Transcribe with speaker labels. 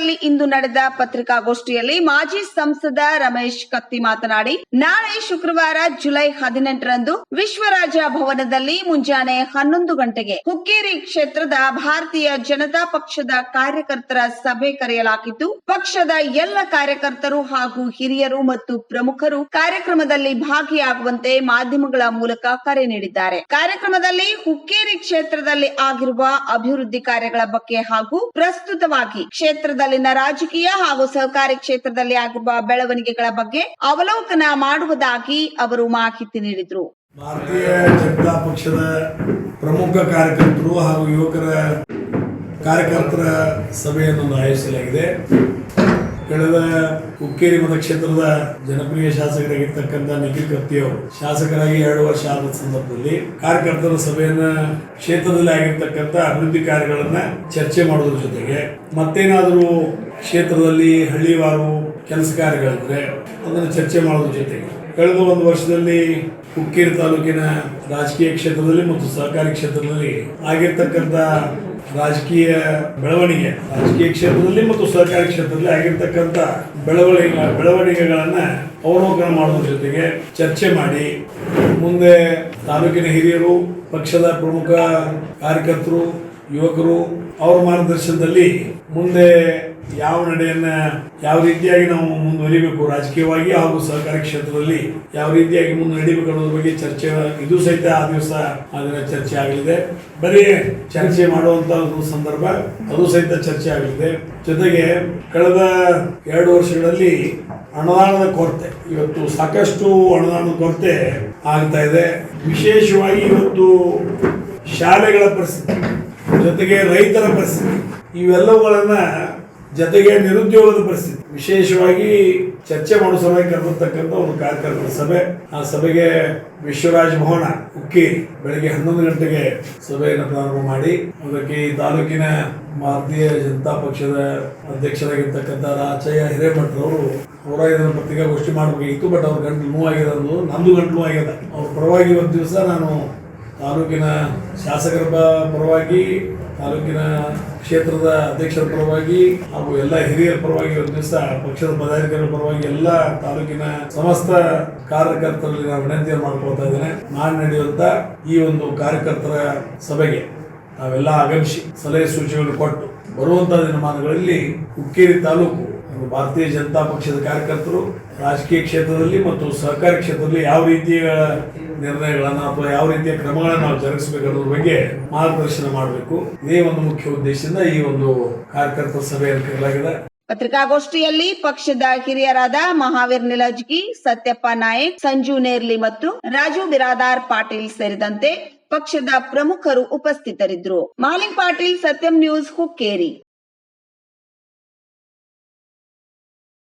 Speaker 1: ನಗರದಲ್ಲಿ ಇಂದು ನಡೆದ ಪತ್ರಿಕಾಗೋಷ್ಠಿಯಲ್ಲಿ ಮಾಜಿ ಸಂಸದ ರಮೇಶ್ ಕತ್ತಿ ಮಾತನಾಡಿ, ನಾಳೆ ಶುಕ್ರವಾರ ಜುಲೈ ಹದಿನೆಂಟರಂದು ವಿಶ್ವರಾಜ ಭವನದಲ್ಲಿ ಮುಂಜಾನೆ ಹನ್ನೊಂದು ಗಂಟೆಗೆ ಹುಕ್ಕೇರಿ ಕ್ಷೇತ್ರದ ಭಾರತೀಯ ಜನತಾ ಪಕ್ಷದ ಕಾರ್ಯಕರ್ತರ ಸಭೆ ಕರೆಯಲಾಗಿದ್ದು, ಪಕ್ಷದ ಎಲ್ಲ ಕಾರ್ಯಕರ್ತರು ಹಾಗೂ ಹಿರಿಯರು ಮತ್ತು ಪ್ರಮುಖರು ಕಾರ್ಯಕ್ರಮದಲ್ಲಿ ಭಾಗಿಯಾಗುವಂತೆ ಮಾಧ್ಯಮಗಳ ಮೂಲಕ ಕರೆ ನೀಡಿದ್ದಾರೆ. ಕಾರ್ಯಕ್ರಮದಲ್ಲಿ ಹುಕ್ಕೇರಿ ಕ್ಷೇತ್ರದಲ್ಲಿ ಆಗಿರುವ ಅಭಿವೃದ್ಧಿ ಕಾರ್ಯಗಳ ಬಗ್ಗೆ ಹಾಗೂ ಪ್ರಸ್ತುತವಾಗಿ ಕ್ಷೇತ್ರದಲ್ಲಿನ ರಾಜಕೀಯ ಹಾಗೂ ಸಹಕಾರಿ ಕ್ಷೇತ್ರದಲ್ಲಿ ಆಗಿರುವ ಬೆಳವಣಿಗೆಗಳ ಬಗ್ಗೆ ಅವಲೋಕನ ಮಾಡುವುದಾಗಿ ಅವರು ಮಾಹಿತಿ ನೀಡಿದರು.
Speaker 2: ಭಾರತೀಯ ಜನತಾ ಪಕ್ಷದ ಪ್ರಮುಖ ಕಾರ್ಯಕರ್ತರು ಹಾಗೂ ಯುವಕರ ಕಾರ್ಯಕರ್ತರ ಸಭೆಯನ್ನು ಆಯೋಜಿಸಲಾಗಿದೆ. ಕಳೆದ ಹುಕ್ಕೇರಿ ಮತಕ್ಷೇತ್ರದ ಜನಪ್ರಿಯ ಶಾಸಕರಾಗಿರ್ತಕ್ಕಂಥ ನಿಖಿಲ್ ಕತ್ತಿ ಅವರು, ಶಾಸಕರಾಗಿ ಎರಡು ವರ್ಷ ಆದ ಸಂದರ್ಭದಲ್ಲಿ ಕಾರ್ಯಕರ್ತರ ಸಭೆಯನ್ನ ಕ್ಷೇತ್ರದಲ್ಲಿ ಆಗಿರ್ತಕ್ಕಂಥ ಅಭಿವೃದ್ಧಿ ಕಾರ್ಯಗಳನ್ನ ಚರ್ಚೆ ಮಾಡೋದ್ರ ಜೊತೆಗೆ ಮತ್ತೇನಾದರೂ ಕ್ಷೇತ್ರದಲ್ಲಿ ಹಳ್ಳಿವಾರು ಕೆಲಸ ಕಾರ್ಯಗಳಿದ್ರೆ ಅದನ್ನು ಚರ್ಚೆ ಮಾಡೋದ್ರ ಜೊತೆಗೆ ಕಳೆದ ಒಂದು ವರ್ಷದಲ್ಲಿ ಹುಕ್ಕೇರಿ ತಾಲೂಕಿನ ರಾಜಕೀಯ ಕ್ಷೇತ್ರದಲ್ಲಿ ಮತ್ತು ಸಹಕಾರಿ ಕ್ಷೇತ್ರದಲ್ಲಿ ಆಗಿರ್ತಕ್ಕಂಥ ರಾಜಕೀಯ ಬೆಳವಣಿಗೆ, ರಾಜಕೀಯ ಕ್ಷೇತ್ರದಲ್ಲಿ ಮತ್ತು ಸಹಕಾರಿ ಕ್ಷೇತ್ರದಲ್ಲಿ ಆಗಿರ್ತಕ್ಕಂಥ ಬೆಳವಣಿಗೆ ಬೆಳವಣಿಗೆಗಳನ್ನ ಅವಲೋಕನ ಮಾಡೋದ್ರ ಜೊತೆಗೆ ಚರ್ಚೆ ಮಾಡಿ, ಮುಂದೆ ತಾಲೂಕಿನ ಹಿರಿಯರು, ಪಕ್ಷದ ಪ್ರಮುಖ ಕಾರ್ಯಕರ್ತರು, ಯುವಕರು, ಅವರ ಮಾರ್ಗದರ್ಶನದಲ್ಲಿ ಮುಂದೆ ಯಾವ ನಡೆಯನ್ನ ಯಾವ ರೀತಿಯಾಗಿ ನಾವು ಮುಂದುವರಿಬೇಕು ರಾಜಕೀಯವಾಗಿ ಹಾಗೂ ಸಹಕಾರಿ ಕ್ಷೇತ್ರದಲ್ಲಿ ಯಾವ ರೀತಿಯಾಗಿ ಮುಂದೆ ನಡಿಬೇಕು ಅನ್ನೋದ್ರ ಬಗ್ಗೆ ಚರ್ಚೆ, ಇದು ಸಹಿತ ಆ ದಿವಸ ಅದರ ಚರ್ಚೆ ಆಗಲಿದೆ. ಬರೀ ಚರ್ಚೆ ಮಾಡುವಂತ ಒಂದು ಸಂದರ್ಭ, ಅದು ಸಹಿತ ಚರ್ಚೆ ಆಗಲಿದೆ. ಜೊತೆಗೆ ಕಳೆದ ಎರಡು ವರ್ಷಗಳಲ್ಲಿ ಅನುದಾನದ ಕೊರತೆ, ಇವತ್ತು ಸಾಕಷ್ಟು ಅನುದಾನದ ಕೊರತೆ ಆಗ್ತಾ ಇದೆ. ವಿಶೇಷವಾಗಿ ಇವತ್ತು ಶಾಲೆಗಳ ಪರಿಸ್ಥಿತಿ, ಜೊತೆಗೆ ರೈತರ ಪರಿಸ್ಥಿತಿ, ಇವೆಲ್ಲವುಗಳನ್ನ ಜೊತೆಗೆ ನಿರುದ್ಯೋಗದ ಪರಿಸ್ಥಿತಿ. ವಿಶೇಷವಾಗಿ ಚರ್ಚೆ ಮಾಡುವ ಸಮಯಕ್ಕೆ ಕರೆದಿರ್ತಕ್ಕಂಥ ಒಂದು ಕಾರ್ಯಕರ್ತರ ಸಭೆ. ಆ ಸಭೆಗೆ ವಿಶ್ವರಾಜ ಭವನ ಉಕ್ಕಿ ಬೆಳಗ್ಗೆ ಹನ್ನೊಂದು ಗಂಟೆಗೆ ಸಭೆಯನ್ನು ಪ್ರಾರಂಭ ಮಾಡಿ. ಅದಕ್ಕೆ ಈ ತಾಲೂಕಿನ ಭಾರತೀಯ ಜನತಾ ಪಕ್ಷದ ಅಧ್ಯಕ್ಷರಾಗಿರ್ತಕ್ಕಂಥ ರಾಚಯ್ಯ ಹಿರೇಮಠರವರು ಅವರ ಇದನ್ನು ಪತ್ರಿಕಾಗೋಷ್ಠಿ ಮಾಡಬೇಕಾಗಿತ್ತು ಬಟ್ ಅವ್ರ ಗಂಟು ನೋವಾಗಿದೆ ಆಗಿರೋದು ನಂದು ಗಂಟು ಆಗಿದೆ ಅವ್ರ ಪರವಾಗಿ ಒಂದು ದಿವಸ ನಾನು ತಾಲೂಕಿನ ಶಾಸಕರ ಪರವಾಗಿ ತಾಲೂಕಿನ ಕ್ಷೇತ್ರದ ಅಧ್ಯಕ್ಷರ ಪರವಾಗಿ ಹಾಗೂ ಎಲ್ಲ ಹಿರಿಯರ ಪರವಾಗಿ ಒಂದು ದಿವಸ ಪಕ್ಷದ ಪದಾಧಿಕಾರಿಗಳ ಪರವಾಗಿ ಎಲ್ಲ ತಾಲೂಕಿನ ಸಮಸ್ತ ಕಾರ್ಯಕರ್ತರಲ್ಲಿ ನಾನು ವಿನಂತಿಯನ್ನು ಮಾಡ್ಕೊಳ್ತಾ ಇದ್ದೇನೆ. ನಾನು ನಡೆಯುವಂತ ಈ ಒಂದು ಕಾರ್ಯಕರ್ತರ ಸಭೆಗೆ ನಾವೆಲ್ಲ ಆಗಮಿಸಿ ಸಲಹೆ ಸೂಚನೆಗಳು ಕೊಟ್ಟು ಬರುವಂತಹ ದಿನಮಾನಗಳಲ್ಲಿ ಹುಕ್ಕೇರಿ ತಾಲೂಕು ಭಾರತೀಯ ಜನತಾ ಪಕ್ಷದ ಕಾರ್ಯಕರ್ತರು ರಾಜಕೀಯ ಕ್ಷೇತ್ರದಲ್ಲಿ ಮತ್ತು ಸಹಕಾರಿ ಕ್ಷೇತ್ರದಲ್ಲಿ ಯಾವ ರೀತಿಯ ನಿರ್ಣಯಗಳನ್ನು ಅಥವಾ ಯಾವ ರೀತಿಯ ಕ್ರಮಗಳನ್ನು ನಾವು ಜರುಗಿಸಬೇಕು ಅನ್ನೋದ್ರ ಬಗ್ಗೆ ಮಾರ್ಗದರ್ಶನ ಮಾಡಬೇಕು. ಇದೇ ಒಂದು ಮುಖ್ಯ ಉದ್ದೇಶದಿಂದ ಈ ಒಂದು ಕಾರ್ಯಕರ್ತರ ಸಭೆಯನ್ನು ಕರೆಯಲಾಗಿದೆ.
Speaker 1: ಪತ್ರಿಕಾಗೋಷ್ಠಿಯಲ್ಲಿ ಪಕ್ಷದ ಹಿರಿಯರಾದ ಮಹಾವೀರ್ ನಿಲಜ್ಗಿ ಸತ್ಯಪ್ಪ ನಾಯಕ್, ಸಂಜು ನೇರ್ಲಿ ಮತ್ತು ರಾಜು ಬಿರಾದಾರ್ ಪಾಟೀಲ್ ಸೇರಿದಂತೆ ಪಕ್ಷದ ಪ್ರಮುಖರು ಉಪಸ್ಥಿತರಿದ್ದರು. ಮಾಲಿಕ್ ಪಾಟೀಲ್ ಸತ್ಯಂ ನ್ಯೂಸ್ ಹುಕ್ಕೇರಿ.